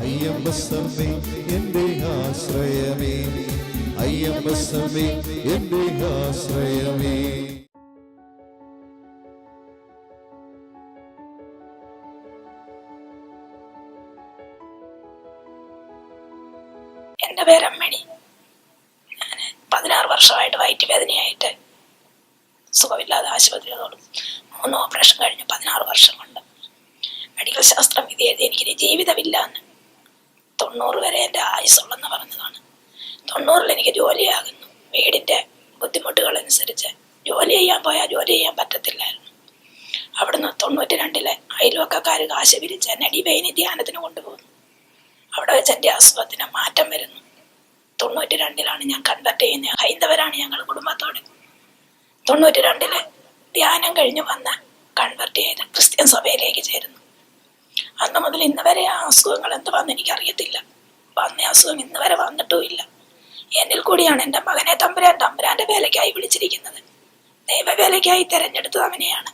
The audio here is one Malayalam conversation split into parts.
അയ്യമ്പസമേ എന്റെ ആശ്രയമേ. അയ്യമ്പസമേ എന്റെ ആശ്രയമേ. എന്റെ പേര് ഞാൻ പതിനാറ് വർഷമായിട്ട് വയറ്റ് വേദനയായിട്ട് സുഖമില്ലാതെ ആശുപത്രികളോടും മൂന്ന് ഓപ്പറേഷൻ കഴിഞ്ഞ് പതിനാറ് വർഷം കൊണ്ട് മെഡിക്കൽ ശാസ്ത്രം എഴുതി എനിക്കിനി ജീവിതമില്ല എന്ന് തൊണ്ണൂറ് വരെ എന്റെ ആയുസുള്ളെന്ന് പറഞ്ഞതാണ്. തൊണ്ണൂറിൽ എനിക്ക് ജോലിയാകുന്നു. വീടിന്റെ ബുദ്ധിമുട്ടുകൾ അനുസരിച്ച് ജോലി ചെയ്യാൻ പോയാൽ ജോലി ചെയ്യാൻ പറ്റത്തില്ലായിരുന്നു. അവിടുന്ന് തൊണ്ണൂറ്റി രണ്ടിലെ അയൽവക്കക്കാർ കാശ് പിരിച്ച് എന്നെ ഡിവൈനി ധ്യാനത്തിന് കൊണ്ടുപോകുന്നു. അവിടെ വെച്ച് എന്റെ അസുഖത്തിന് മാറ്റം വരുന്നു. തൊണ്ണൂറ്റി രണ്ടിലാണ് ഞാൻ കൺവെർട്ട് ചെയ്യുന്നത്. ഹൈന്ദവരാണ് ഞങ്ങൾ കുടുംബത്തോടെ. തൊണ്ണൂറ്റി രണ്ടിലെ ധ്യാനം കഴിഞ്ഞ് വന്ന് കൺവെർട്ട് ചെയ്ത് ക്രിസ്ത്യൻ സഭയിലേക്ക് ചേരുന്നു. അന്ന് മുതൽ ഇന്ന് വരെ ആ അസുഖങ്ങൾ എന്തുവാന്ന് എനിക്കറിയത്തില്ല. വന്ന അസുഖം ഇന്ന് വരെ വന്നിട്ടും ഇല്ല. എന്നിൽ കൂടിയാണ് എന്റെ മകനെ തമ്പുരാൻ തമ്പുരാന്റെ വേലയ്ക്കായി വിളിച്ചിരിക്കുന്നത്. ദൈവവേലയ്ക്കായി തിരഞ്ഞെടുത്തത് അവനെയാണ്.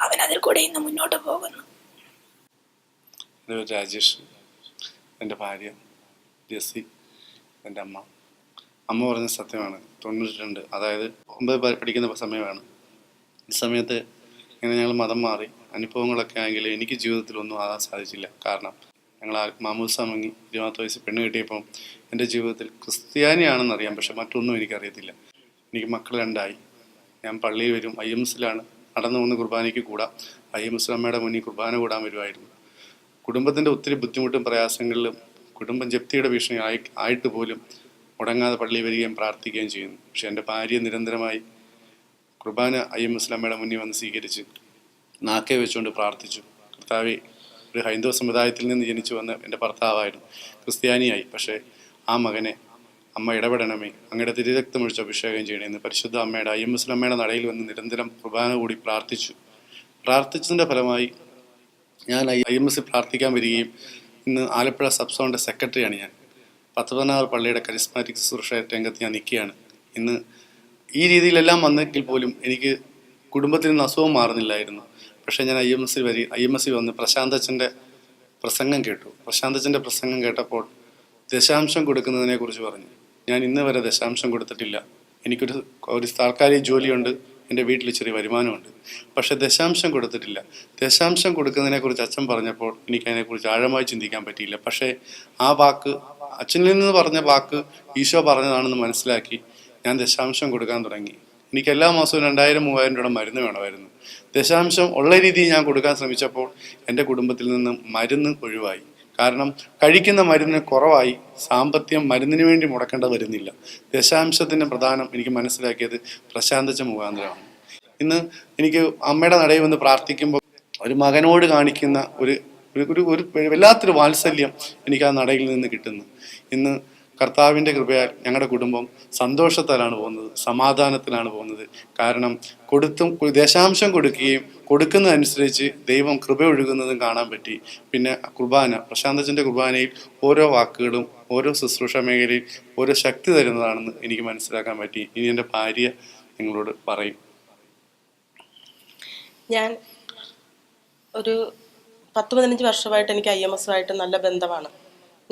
അവൻ അതിൽ കൂടെ ഇന്ന് മുന്നോട്ട് പോകുന്നു. രാജേഷ് എന്റെ ഭാര്യ ജെസ്സി എന്റെ അമ്മ. അമ്മ പറഞ്ഞ സത്യമാണ്. തൊണ്ണൂറ്റി രണ്ട് അതായത് ഒമ്പത് പഠിക്കുന്ന സമയമാണ്. ഈ സമയത്ത് ഇങ്ങനെ ഞങ്ങൾ മതം മാറി അനുഭവങ്ങളൊക്കെ ആണെങ്കിൽ എനിക്ക് ജീവിതത്തിൽ ഒന്നും ആകാൻ സാധിച്ചില്ല. കാരണം ഞങ്ങൾ മാമൂസ മങ്ങി ഇരുപത്തി വയസ്സ് പെണ്ണ് കിട്ടിയപ്പം എന്റെ ജീവിതത്തിൽ ക്രിസ്ത്യാനിയാണെന്ന് അറിയാം. പക്ഷെ മറ്റൊന്നും എനിക്കറിയത്തില്ല. എനിക്ക് മക്കൾ രണ്ടായി. ഞാൻ പള്ളിയിൽ വരും. ഐ എം എസിലാണ് നടന്നു പോകുന്ന കുർബാനയ്ക്ക് കൂടാം. ഐ എം എസ് അമ്മയുടെ മുന്നിൽ കുർബാന കൂടാൻ വരുമായിരുന്നു. കുടുംബത്തിന്റെ ഒത്തിരി ബുദ്ധിമുട്ടും പ്രയാസങ്ങളിലും കുടുംബം ജപ്തിയുടെ ഭീഷണി ആയി ആയിട്ട് പോലും മുടങ്ങാതെ പള്ളിയിൽ വരികയും പ്രാർത്ഥിക്കുകയും ചെയ്യുന്നു. പക്ഷെ എന്റെ ഭാര്യ നിരന്തരമായി കുർബാന ഐ എം എസ് അമ്മയുടെ മുന്നിൽ വന്ന് സ്വീകരിച്ച് നാക്കെ വെച്ചുകൊണ്ട് പ്രാർത്ഥിച്ചു. കർത്താവ് ഒരു ഹൈന്ദവ സമുദായത്തിൽ നിന്ന് ജനിച്ചു വന്ന എന്റെ ഭർത്താവായിരുന്നു ക്രിസ്ത്യാനിയായി. പക്ഷേ ആ മകനെ അമ്മ ഇടപെടണമേ അങ്ങയുടെ തിരുരക്തമൊഴിച്ച് അഭിഷേകം ചെയ്യണേ ചെയ്യണമെന്ന് പരിശുദ്ധ അമ്മയുടെ അയ്യം മുസ്ലിം അമ്മയുടെ നടയിൽ വന്ന് നിരന്തരം കുർബാന കൂടി പ്രാർത്ഥിച്ചു. പ്രാർത്ഥിച്ചതിന്റെ ഫലമായി ഞാൻ ഐ എം എസ് പ്രാർത്ഥിക്കാൻ വരികയും ഇന്ന് ആലപ്പുഴ സബ് സോണിന്റെ സെക്രട്ടറിയാണ് ഞാൻ. പത്ത് പതിനാറ് പള്ളിയുടെ കരിസ്മാറ്റിക് സുരക്ഷ രംഗത്ത് ഞാൻ നിൽക്കുകയാണ്. ഇന്ന് ഈ രീതിയിലെല്ലാം വന്നെങ്കിൽ പോലും എനിക്ക് കുടുംബത്തിൽ നിന്ന് അസുഖം മാറുന്നില്ലായിരുന്നു. പക്ഷേ ഞാൻ ഐ എം എസ് സി വരി ഐ എം എസ് സി വന്ന് പ്രശാന്തച്ചന്റെ പ്രസംഗം കേട്ടു. പ്രശാന്തച്ചന്റെ പ്രസംഗം കേട്ടപ്പോൾ ദശാംശം കൊടുക്കുന്നതിനെ കുറിച്ച് പറഞ്ഞു. ഞാൻ ഇന്ന് വരെ ദശാംശം കൊടുത്തിട്ടില്ല. എനിക്കൊരു ഒരു താൽക്കാലിക ജോലിയുണ്ട്. എന്റെ വീട്ടിൽ ചെറിയ വരുമാനമുണ്ട്. പക്ഷെ ദശാംശം കൊടുത്തിട്ടില്ല. ദശാംശം കൊടുക്കുന്നതിനെക്കുറിച്ച് അച്ഛൻ പറഞ്ഞപ്പോൾ എനിക്കതിനെക്കുറിച്ച് ആഴമായി ചിന്തിക്കാൻ പറ്റിയില്ല. പക്ഷേ ആ വാക്ക് അച്ഛനിൽ നിന്ന് പറഞ്ഞ വാക്ക് ഈശോ പറഞ്ഞതാണെന്ന് മനസ്സിലാക്കി ഞാൻ ദശാംശം കൊടുക്കാൻ തുടങ്ങി. എനിക്ക് എല്ലാ മാസവും രണ്ടായിരം മൂവായിരം രൂപ മരുന്ന് വേണമായിരുന്നു. ദശാംശം ഉള്ള രീതിയിൽ ഞാൻ കൊടുക്കാൻ ശ്രമിച്ചപ്പോൾ എന്റെ കുടുംബത്തിൽ നിന്ന് മരുന്ന് ഒഴിവായി. കാരണം കഴിക്കുന്ന മരുന്ന് കുറവായി സാമ്പത്തികം മരുന്നിന് വേണ്ടി മുടക്കേണ്ട വരുന്നില്ല. ദശാംശത്തിന്റെ പ്രധാനം എനിക്ക് മനസ്സിലാക്കിയത് പ്രശാന്തച്ച മുഖാന്തരമാണ്. ഇന്ന് എനിക്ക് അമ്മയുടെ നടയിൽ വന്ന് പ്രാർത്ഥിക്കുമ്പോൾ ഒരു മകനോട് കാണിക്കുന്ന ഒരു ഒരു ഒരു വല്ലാത്തൊരു വാത്സല്യം എനിക്ക് ആ നടയിൽ നിന്ന് കിട്ടുന്നു. ഇന്ന് കർത്താവിന്റെ കൃപയാൽ ഞങ്ങളുടെ കുടുംബം സന്തോഷത്താലാണ് പോകുന്നത് സമാധാനത്തിലാണ് പോകുന്നത്. കാരണം കൊടുത്തും ദശാംശം കൊടുക്കുകയും കൊടുക്കുന്നതനുസരിച്ച് ദൈവം കൃപ ഒഴുകുന്നതും കാണാൻ പറ്റി. പിന്നെ കുർബാന പ്രശാന്തച്ചന്റെ കുർബാനയിൽ ഓരോ വാക്കുകളും ഓരോ ശുശ്രൂഷ മേഖലയിൽ ഓരോ ശക്തി തരുന്നതാണെന്ന് എനിക്ക് മനസ്സിലാക്കാൻ പറ്റി. ഇനി എന്റെ ഭാര്യ നിങ്ങളോട് പറയും. ഞാൻ ഒരു പത്ത് പതിനഞ്ച് വർഷമായിട്ട് എനിക്ക് ഐ എം എസുമായിട്ട് നല്ല ബന്ധമാണ്.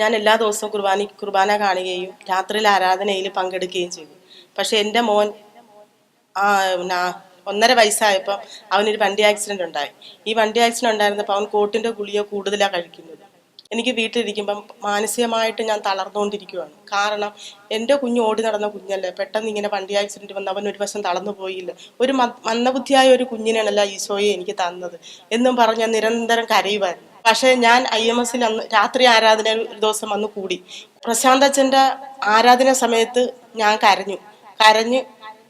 ഞാൻ എല്ലാ ദിവസവും കുർബാന കുർബാന കാണുകയും രാത്രിയിൽ ആരാധനയിൽ പങ്കെടുക്കുകയും ചെയ്തു. പക്ഷെ എന്റെ മോൻ ആ ഒന്നര വയസ്സായപ്പോൾ അവനൊരു വണ്ടി ആക്സിഡന്റ് ഉണ്ടായി. ഈ വണ്ടി ആക്സിഡന്റ് ഉണ്ടായിരുന്നപ്പോൾ അവൻ കോട്ടിന്റെ ഗുളിയോ കൂടുതലാണ് കഴിക്കുന്നത്. എനിക്ക് വീട്ടിലിരിക്കുമ്പം മാനസികമായിട്ട് ഞാൻ തളർന്നുകൊണ്ടിരിക്കുകയാണ് കാരണം എന്റെ കുഞ്ഞ് ഓടി നടന്ന കുഞ്ഞല്ലേ പെട്ടെന്ന് ഇങ്ങനെ വണ്ടി ആക്സിഡന്റ് വന്ന് അവൻ ഒരു വശം തളർന്നു പോയില്ല. ഒരു മന്ദബുദ്ധിയായ ഒരു കുഞ്ഞിനാണല്ല ഈശോയെ എനിക്ക് തന്നത്. എന്നും പറഞ്ഞ് നിരന്തരം കരയുമായിരുന്നു പക്ഷേ ഞാൻ ഐ എം എസിൽ അന്ന് രാത്രി ആരാധന ഒരു ദിവസം വന്ന് കൂടി. പ്രശാന്ത് അച്ഛന്റെ ആരാധന സമയത്ത് ഞാൻ കരഞ്ഞു. കരഞ്ഞ്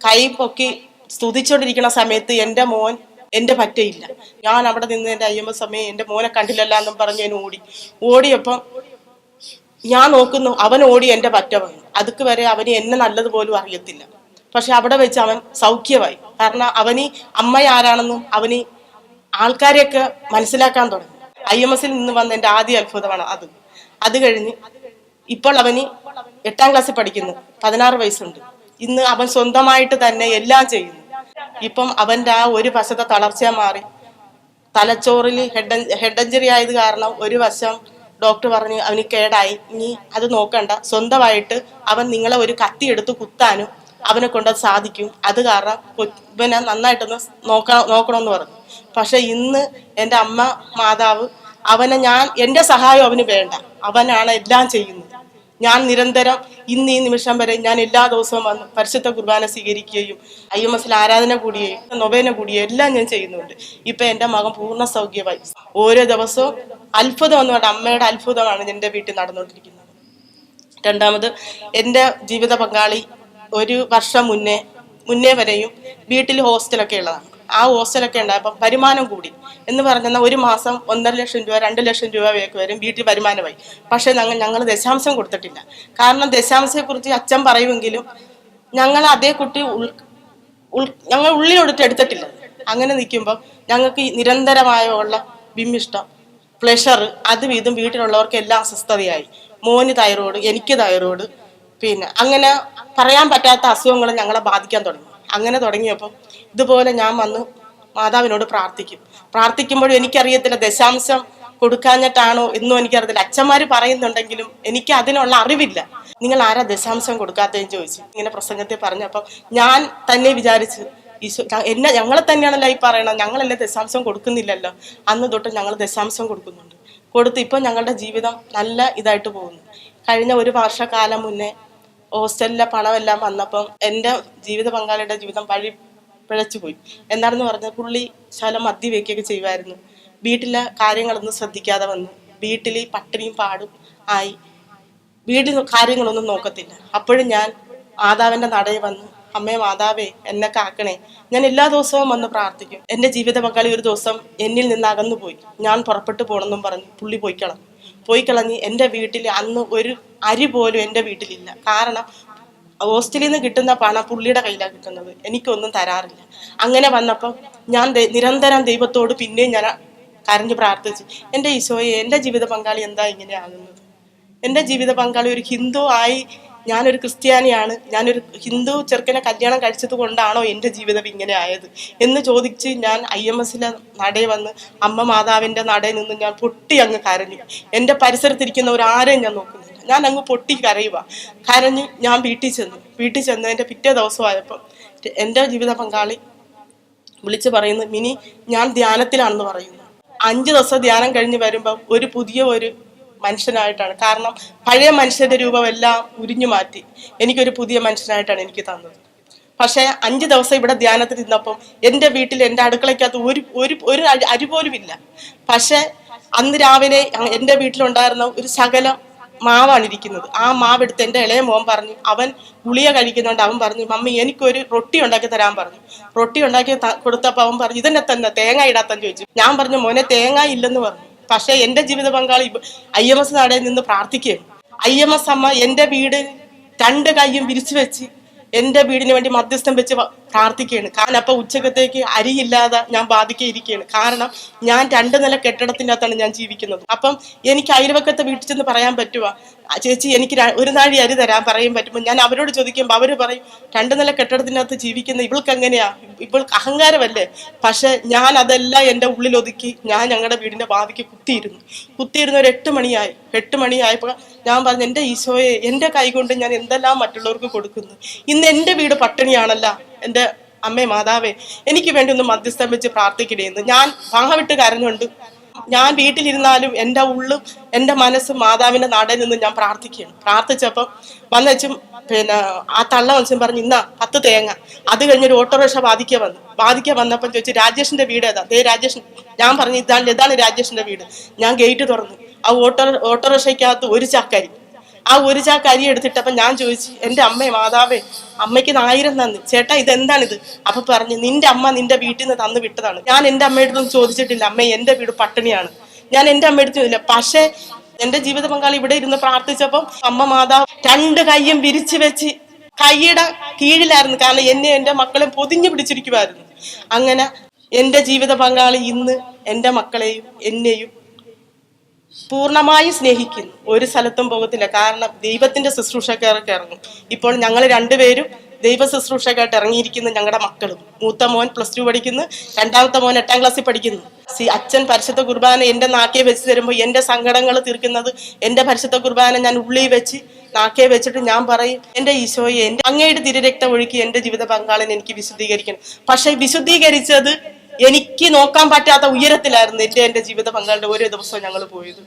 കൈ പൊക്കി സ്തുതിച്ചുകൊണ്ടിരിക്കുന്ന സമയത്ത് എന്റെ മോൻ എന്റെ പറ്റയില്ല. ഞാൻ അവിടെ നിന്ന് എന്റെ എസ് സമയം എന്റെ മോനെ കണ്ടില്ലല്ല എന്നും പറഞ്ഞ് ഞാൻ ഓടി. ഓടിയപ്പം ഞാൻ നോക്കുന്നു അവൻ ഓടി എന്റെ പറ്റ വന്നു. അതുക്ക് വരെ അവന് എന്നെ നല്ലതുപോലും അറിയത്തില്ല. പക്ഷെ അവിടെ വെച്ച് അവൻ സൗഖ്യമായി. കാരണം അവന് അമ്മ ആരാണെന്നും അവന് ആൾക്കാരെയൊക്കെ മനസ്സിലാക്കാൻ തുടങ്ങി. ഐ എം എസിൽ നിന്ന് വന്ന എന്റെ ആദ്യ അത്ഭുതമാണ് അത്. അത് കഴിഞ്ഞ് ഇപ്പോൾ അവന് എട്ടാം ക്ലാസ്സിൽ പഠിക്കുന്നു. പതിനാറ് വയസ്സുണ്ട്. ഇന്ന് അവൻ സ്വന്തമായിട്ട് തന്നെ എല്ലാം ചെയ്യുന്നു. ഇപ്പം അവന്റെ ആ ഒരു വശത്തെ തളർച്ച മാറി. തലച്ചോറിൽ ഹെഡ് ഹെഡ് എഞ്ചറി ആയത് കാരണം ഒരു വശം ഡോക്ടർ പറഞ്ഞു അവന് കേടായി. ഇനി അത് നോക്കണ്ട. സ്വന്തമായിട്ട് അവൻ നിങ്ങളെ ഒരു കത്തി എടുത്ത് കുത്താനും അവനെ കൊണ്ട് അത് സാധിക്കും. അത് കാരണം ഇവനെ നന്നായിട്ടൊന്ന് നോക്കണം നോക്കണമെന്ന് പറഞ്ഞു. പക്ഷെ ഇന്ന് എന്റെ അമ്മ മാതാവ് അവനെ ഞാൻ എന്റെ സഹായം അവന് വേണ്ട. അവനാണ് എല്ലാം ചെയ്യുന്നത്. ഞാൻ നിരന്തരം ഇന്ന് ഈ നിമിഷം വരെ ഞാൻ എല്ലാ ദിവസവും വന്ന് പരിശുദ്ധ കുർബാന സ്വീകരിക്കുകയും ഐ എം എസിൽ ആരാധന കൂടിയേയും നൊവേന കൂടുകയും എല്ലാം ഞാൻ ചെയ്യുന്നുണ്ട്. ഇപ്പൊ എന്റെ മകൻ പൂർണ സൗഖ്യമായി. ഓരോ ദിവസവും അത്ഭുതം എന്ന് പറഞ്ഞാൽ അമ്മയുടെ അത്ഭുതമാണ് എന്റെ വീട്ടിൽ നടന്നുകൊണ്ടിരിക്കുന്നത്. രണ്ടാമത് എന്റെ ജീവിത പങ്കാളി ഒരു വർഷം മുന്നേ മുന്നേ വരെയും വീട്ടിൽ ഹോസ്റ്റലൊക്കെ ഉള്ളതാണ്. ആ ഹോസ്റ്റലൊക്കെ ഉണ്ടായപ്പോൾ വരുമാനം കൂടി. എന്ന് പറഞ്ഞാൽ ഒരു മാസം ഒന്നര ലക്ഷം രൂപ രണ്ട് ലക്ഷം രൂപ വരെയൊക്കെ വരും വീട്ടിൽ വരുമാനമായി. പക്ഷേ ഞങ്ങൾ ഞങ്ങൾ ദശാംശം കൊടുത്തിട്ടില്ല. കാരണം ദശാംശത്തെക്കുറിച്ച് അച്ഛൻ പറയുമെങ്കിലും ഞങ്ങൾ അതേ കുട്ടി ഉൾ ഉൾ ഞങ്ങൾ ഉള്ളിലോട്ട് എടുത്തിട്ടില്ല. അങ്ങനെ നിൽക്കുമ്പോൾ ഞങ്ങൾക്ക് നിരന്തരമായ ഉള്ള വിമ്മിഷ്ടം പ്ലഷർ അതും ഇതും വീട്ടിലുള്ളവർക്ക് എല്ലാം അസ്വസ്ഥതയായി. മോന് തൈറോയ്ഡ് എനിക്ക് തൈറോയ്ഡ് പിന്നെ അങ്ങനെ പറയാൻ പറ്റാത്ത അസുഖങ്ങൾ ഞങ്ങളെ ബാധിക്കാൻ തുടങ്ങി. അങ്ങനെ തുടങ്ങിയപ്പോൾ ഇതുപോലെ ഞാൻ വന്ന് മാതാവിനോട് പ്രാർത്ഥിക്കും. പ്രാർത്ഥിക്കുമ്പോഴും എനിക്കറിയത്തില്ല ദശാംശം കൊടുക്കാഞ്ഞിട്ടാണോ എന്നും എനിക്കറിയത്തില്ല. അച്ഛന്മാർ പറയുന്നുണ്ടെങ്കിലും എനിക്ക് അതിനുള്ള അറിവില്ല. നിങ്ങൾ ആരാ ദശാംശം കൊടുക്കാത്തതെന്ന് ചോദിച്ചു ഇങ്ങനെ പ്രസംഗത്തിൽ പറഞ്ഞപ്പം ഞാൻ തന്നെ വിചാരിച്ചു ഈശോ എന്നെ ഞങ്ങളെ തന്നെയാണല്ലോ ഈ പറയണത്. ഞങ്ങളല്ലേ ദശാംശം കൊടുക്കുന്നില്ലല്ലോ. അന്ന് തൊട്ട് ഞങ്ങൾ ദശാംശം കൊടുക്കുന്നുണ്ട്. കൊടുത്ത് ഇപ്പം ഞങ്ങളുടെ ജീവിതം നല്ല ഇതായിട്ട് പോകുന്നു. കഴിഞ്ഞ ഒരു വർഷക്കാലം മുന്നേ ഹോസ്റ്റലിലെ പണമെല്ലാം വന്നപ്പം എന്റെ ജീവിത പങ്കാളിയുടെ ജീവിതം വഴി പിഴച്ചു പോയി. എന്താണെന്ന് പറഞ്ഞാൽ പുള്ളി ശലം മദ്യവെക്കുകയൊക്കെ ചെയ്യുമായിരുന്നു. വീട്ടിലെ കാര്യങ്ങളൊന്നും ശ്രദ്ധിക്കാതെ വന്നു. വീട്ടിൽ പട്ടിണിയും പാടും ആയി. വീട്ടിൽ കാര്യങ്ങളൊന്നും നോക്കത്തില്ല. അപ്പോഴും ഞാൻ മാതാവിന്റെ നടയിൽ വന്ന്. അമ്മേ മാതാവേ എന്നെ കാക്കണേ. ഞാൻ എല്ലാ ദിവസവും വന്ന് പ്രാർത്ഥിക്കും. എന്റെ ജീവിത പങ്കാളി ഒരു ദിവസം എന്നിൽ നിന്ന് അകന്നു പോയി ഞാൻ പുറപ്പെട്ടു പോകണമെന്നും പറഞ്ഞു പുള്ളി പോയി കളഞ്ഞു പോയി കളഞ്ഞ് എന്റെ വീട്ടിൽ അന്ന് ഒരു അരി പോലും എന്റെ വീട്ടിലില്ല. കാരണം ഹോസ്റ്റലിൽ നിന്ന് കിട്ടുന്ന പണം പുള്ളിയുടെ കയ്യിലാണ് കിട്ടുന്നത്. എനിക്കൊന്നും തരാറില്ല. അങ്ങനെ വന്നപ്പോൾ ഞാൻ നിരന്തരം ദൈവത്തോട് പിന്നെയും ഞാൻ കരഞ്ഞു പ്രാർത്ഥിച്ചു എന്റെ ഈശോയെ എന്റെ ജീവിത പങ്കാളി എന്താ ഇങ്ങനെയാകുന്നത് എന്റെ ജീവിത പങ്കാളി ഒരു ഹിന്ദു ആയി ഞാനൊരു ക്രിസ്ത്യാനിയാണ്. ഞാനൊരു ഹിന്ദു ചെറുക്കനെ കല്യാണം കഴിച്ചത് കൊണ്ടാണോ എന്റെ ജീവിതം ഇങ്ങനെ ആയത്? എന്ന് ചോദിച്ച് ഞാൻ ഐ എം എസിലെ നടയിൽ വന്ന് അമ്മ മാതാവിന്റെ നടയിൽ നിന്ന് ഞാൻ പൊട്ടി അങ്ങ് കരഞ്ഞു. എന്റെ പരിസരത്തിരിക്കുന്ന ഒരാരെയും ഞാൻ നോക്കുന്നില്ല. ഞാൻ അങ്ങ് പൊട്ടി കരയുക കരഞ്ഞ് ഞാൻ വീട്ടിൽ ചെന്നു. വീട്ടിൽ ചെന്നതിന്റെ പിറ്റേ ദിവസമായപ്പം എന്റെ ജീവിത പങ്കാളി വിളിച്ച് പറയുന്നു മിനി ഞാൻ ധ്യാനത്തിലാണെന്ന് പറയുന്നു. അഞ്ച് ദിവസം ധ്യാനം കഴിഞ്ഞ് വരുമ്പം ഒരു പുതിയ ഒരു മനുഷ്യനായിട്ടാണ്. കാരണം പഴയ മനുഷ്യന്റെ രൂപമെല്ലാം ഉരിഞ്ഞു മാറ്റി എനിക്കൊരു പുതിയ മനുഷ്യനായിട്ടാണ് എനിക്ക് തന്നത്. പക്ഷേ അഞ്ച് ദിവസം ഇവിടെ ധ്യാനത്തിൽ ഇരുന്നപ്പം എന്റെ വീട്ടിൽ എന്റെ അടുക്കളയ്ക്കകത്ത് ഒരു ഒരു ഒരു അരി- പോലുമില്ല പക്ഷേ അന്ന് രാവിലെ എന്റെ വീട്ടിലുണ്ടായിരുന്ന ഒരു ശകലം മാവാണ് ഇരിക്കുന്നത്. ആ മാവ് എടുത്ത് എന്റെ ഇളയ മോൻ പറഞ്ഞു അവൻ ഗുളിക കഴിക്കുന്നുണ്ട്. അവൻ പറഞ്ഞു മമ്മി എനിക്കൊരു റൊട്ടി ഉണ്ടാക്കി തരാൻ പറഞ്ഞു. റൊട്ടി ഉണ്ടാക്കി കൊടുത്തപ്പോൾ അവൻ പറഞ്ഞു ഇതന്നെ തന്നെ തേങ്ങ ഇടാത്തൻ ചോദിച്ചു. ഞാൻ പറഞ്ഞു മോനെ തേങ്ങ ഇല്ലെന്ന് പറഞ്ഞു. പക്ഷേ എന്റെ ജീവിത പങ്കാളി ഐ എം എസ് നടയിൽ നിന്ന് പ്രാർത്ഥിക്കുകയാണ്. ഐ എം എസ് അമ്മ എന്റെ വീട് രണ്ട് കൈയും വിരിച്ചു വെച്ച് എന്റെ വീടിന് വേണ്ടി മധ്യസ്ഥം വെച്ച് പ്രാർത്ഥിക്കുകയാണ്. കാരണം അപ്പൊ ഉച്ചക്കത്തേക്ക് അരിയില്ലാതെ ഞാൻ ബാധിക്കുകയിരിക്കുകയാണ് കാരണം ഞാൻ രണ്ട് നില കെട്ടിടത്തിന്റെ അകത്താണ് ഞാൻ ജീവിക്കുന്നത്. അപ്പം എനിക്ക് അയൽവക്കത്തെ വീട്ടിൽ ചെന്ന് പറയാൻ പറ്റുമോ ചേച്ചി എനിക്ക് ഒരു നാഴി അരി തരാൻ പറയാൻ പറ്റുമ്പോൾ ഞാൻ അവരോട് ചോദിക്കുമ്പോൾ അവർ പറയും രണ്ട് നില കെട്ടിടത്തിനകത്ത് ജീവിക്കുന്ന ഇവൾക്ക് എങ്ങനെയാ? ഇവൾക്ക് അഹങ്കാരമല്ലേ? പക്ഷെ ഞാൻ അതെല്ലാം എന്റെ ഉള്ളിലൊതുക്കി ഞാൻ ഞങ്ങളുടെ വീടിന്റെ ബാധിക്ക് കുത്തിയിരുന്നു. കുത്തിയിരുന്ന ഒരു എട്ട് മണിയായി. എട്ട് മണിയായപ്പോൾ ഞാൻ പറഞ്ഞു എന്റെ ഈശോയെ എന്റെ കൈ കൊണ്ട് ഞാൻ എന്തെല്ലാം മറ്റുള്ളവർക്ക് കൊടുക്കുന്നു? ഇന്ന് എന്റെ വീട് പട്ടിണിയാണല്ല എന്റെ അമ്മേ മാതാവേ. എനിക്ക് വേണ്ടി ഒന്ന് മധ്യസ്ഥം വെച്ച് പ്രാർത്ഥിക്കണേന്ന്. ഞാൻ ഞാൻ വാഹവിട്ട് കരഞ്ഞുണ്ട് ഞാൻ വീട്ടിലിരുന്നാലും എന്റെ ഉള്ളും എന്റെ മനസ്സും മാതാവിന്റെ നാടൻ നിന്ന് ഞാൻ പ്രാർത്ഥിക്കുകയാണ്. പ്രാർത്ഥിച്ചപ്പം വന്നച്ചും പിന്നെ ആ തള്ള മത്സ്യം പറഞ്ഞു ഇന്നാ പത്ത് തേങ്ങ. അത് കഴിഞ്ഞൊരു ഓട്ടോറിക്ഷ ബാധിക്ക വന്നു. ബാധിക്ക വന്നപ്പം ചോദിച്ചു രാജേഷിന്റെ വീട് ഏതാ? ദേ രാജേഷ് ഞാൻ പറഞ്ഞു ഇതാണ് ഇതാണ് രാജേഷിന്റെ വീട്. ഞാൻ ഗേറ്റ് തുറന്നു. ആ ഓട്ടോ ഓട്ടോറിക്ഷയ്ക്കകത്ത് ഒരു ചാക്കരി ആ ഒരു ചാക്ക് അരി എടുത്തിട്ടപ്പം ഞാൻ ചോദിച്ചു എന്റെ അമ്മേ മാതാവേ അമ്മയ്ക്ക് ആയിരം നന്ദി ചേട്ടാ ഇതെന്താണിത്? അപ്പൊ പറഞ്ഞു നിന്റെ അമ്മ നിന്റെ വീട്ടിൽ നിന്ന് തന്നു വിട്ടതാണ്. ഞാൻ എന്റെ അമ്മയുടെ അടുത്തൊന്നും ചോദിച്ചിട്ടില്ല. അമ്മ എന്റെ വീട് പട്ടിണിയാണ്. ഞാൻ എന്റെ അമ്മയുടെ അടുത്ത് ചോദിച്ചില്ല പക്ഷേ എന്റെ ജീവിത പങ്കാളി ഇവിടെ ഇരുന്ന് പ്രാർത്ഥിച്ചപ്പം അമ്മ മാതാവ് രണ്ട് കൈയും വിരിച്ചു വെച്ച് കൈയുടെ കീഴിലായിരുന്നു. കാരണം എന്നെ എന്റെ മക്കളെ പൊതിഞ്ഞു പിടിച്ചിരിക്കുമായിരുന്നു അങ്ങനെ എന്റെ ജീവിത പങ്കാളി ഇന്ന് എന്റെ മക്കളെയും എന്നെയും പൂർണമായി സ്നേഹിക്കുന്നു. ഒരു സ്ഥലത്തും പോകത്തില്ല. കാരണം ദൈവത്തിന്റെ ശുശ്രൂഷക്കാരൊക്കെ ഇറങ്ങും. ഇപ്പോൾ ഞങ്ങൾ രണ്ടുപേരും ദൈവ ശുശ്രൂഷക്കായിട്ട് ഇറങ്ങിയിരിക്കുന്ന ഞങ്ങളുടെ മക്കളും. മൂത്ത മോൻ പ്ലസ് ടു പഠിക്കുന്നു. രണ്ടാമത്തെ മോൻ എട്ടാം ക്ലാസ്സിൽ പഠിക്കുന്നു. സി അച്ഛൻ പരിശുദ്ധ കുർബാന എന്റെ നാക്കേ വെച്ച് തരുമ്പോൾ എന്റെ സങ്കടങ്ങൾ തീർക്കുന്നത് എന്റെ പരിശുദ്ധ കുർബാന ഞാൻ ഉള്ളിൽ വെച്ച് നാക്കേ വെച്ചിട്ട് ഞാൻ പറയും എന്റെ ഈശോയെ എന്റെ അങ്ങയുടെ തിരുരക്തം ഒഴുക്കി എന്റെ ജീവിത പങ്കാളിനെ എനിക്ക് വിശുദ്ധീകരിക്കണം. പക്ഷേ വിശുദ്ധീകരിച്ചത് എനിക്ക് നോക്കാൻ പറ്റാത്ത ഉയരത്തിലായിരുന്നു എന്റെ എന്റെ ജീവിത പങ്കാളിയുടെ ഓരോ ദിവസവും ഞങ്ങൾ പോയത്.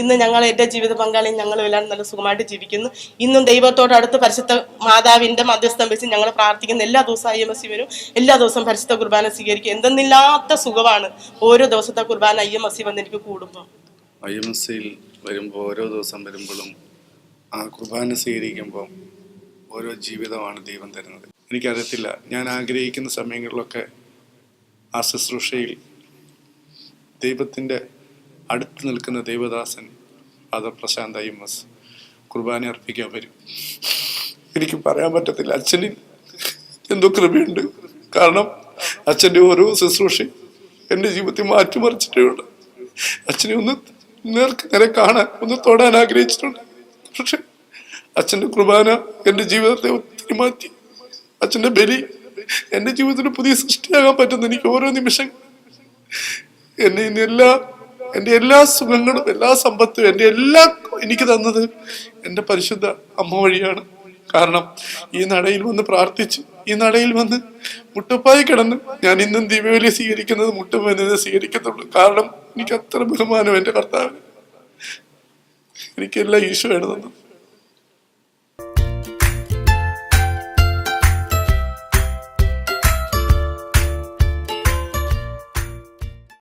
ഇന്ന് ഞങ്ങൾ എന്റെ ജീവിത പങ്കാളിയും ഞങ്ങൾ എല്ലാവരും നല്ല സുഖമായിട്ട് ജീവിക്കുന്നു. ഇന്നും ദൈവത്തോട് അടുത്ത് പരിശുദ്ധ മാതാവിന്റെ മധ്യസ്ഥം വെച്ച് ഞങ്ങൾ പ്രാർത്ഥിക്കുന്ന എല്ലാ ദിവസവും ഐ എം എസ് വരും. എല്ലാ ദിവസവും പരിശുദ്ധ കുർബാന സ്വീകരിക്കും. എന്തെന്നില്ലാത്ത സുഖമാണ് ഓരോ ദിവസത്തെ കുർബാന ഐ എം എസ് സി വന്ന് എനിക്ക് കൂടുമ്പോൾ ഐ എം എസ് സിയിൽ വരുമ്പോൾ ഓരോ ദിവസം വരുമ്പോഴും ആ കുർബാന സ്വീകരിക്കുമ്പോൾ ഓരോ ജീവിതമാണ് ദൈവം തരുന്നത്. എനിക്കറിയത്തില്ല. ഞാൻ ആഗ്രഹിക്കുന്ന സമയങ്ങളിലൊക്കെ ആ ശുശ്രൂഷയിൽ ദൈവത്തിന്റെ അടുത്ത് നിൽക്കുന്ന ദൈവദാസൻ അത് പ്രശാന്ത് ഐ കുർബാന അർപ്പിക്കാൻ വരും. എനിക്ക് പറയാൻ പറ്റത്തില്ല. അച്ഛനിൽ എന്തോ കൃപയുണ്ട്. കാരണം അച്ഛന്റെ ഓരോ ശുശ്രൂഷയും എന്റെ ജീവിതത്തിൽ മാറ്റിമറിച്ചിട്ടുണ്ട് അച്ഛനെ ഒന്ന് നേർക്ക് നേരെ കാണാൻ ഒന്ന് തൊടാൻ ആഗ്രഹിച്ചിട്ടുണ്ട്. പക്ഷെ അച്ഛന്റെ കുർബാന എന്റെ ജീവിതത്തെ ഒത്തിരി മാറ്റി. അച്ഛന്റെ ബലി എന്റെ ജീവിതത്തിൽ പുതിയ സൃഷ്ടിയാകാൻ പറ്റുന്ന എനിക്ക് ഓരോ നിമിഷം എന്നെ ഇന്ന് എല്ലാ എന്റെ എല്ലാ സുഖങ്ങളും എല്ലാ സമ്പത്തും എന്റെ എല്ലാ എനിക്ക് തന്നത് എന്റെ പരിശുദ്ധ അമ്മ വഴിയാണ്. കാരണം ഈ നടയിൽ വന്ന് പ്രാർത്ഥിച്ച് ഈ നടയിൽ വന്ന് മുട്ടപ്പായി കിടന്ന് ഞാൻ ഇന്നും ദീപാവലി സ്വീകരിക്കുന്നത് മുട്ടപ്പനെ സ്വീകരിക്കത്തുള്ളൂ. കാരണം എനിക്ക് അത്ര ബഹുമാനം എന്റെ കർത്താവിന്. എനിക്കെല്ലാം ഈശോയാണ് തന്നത്.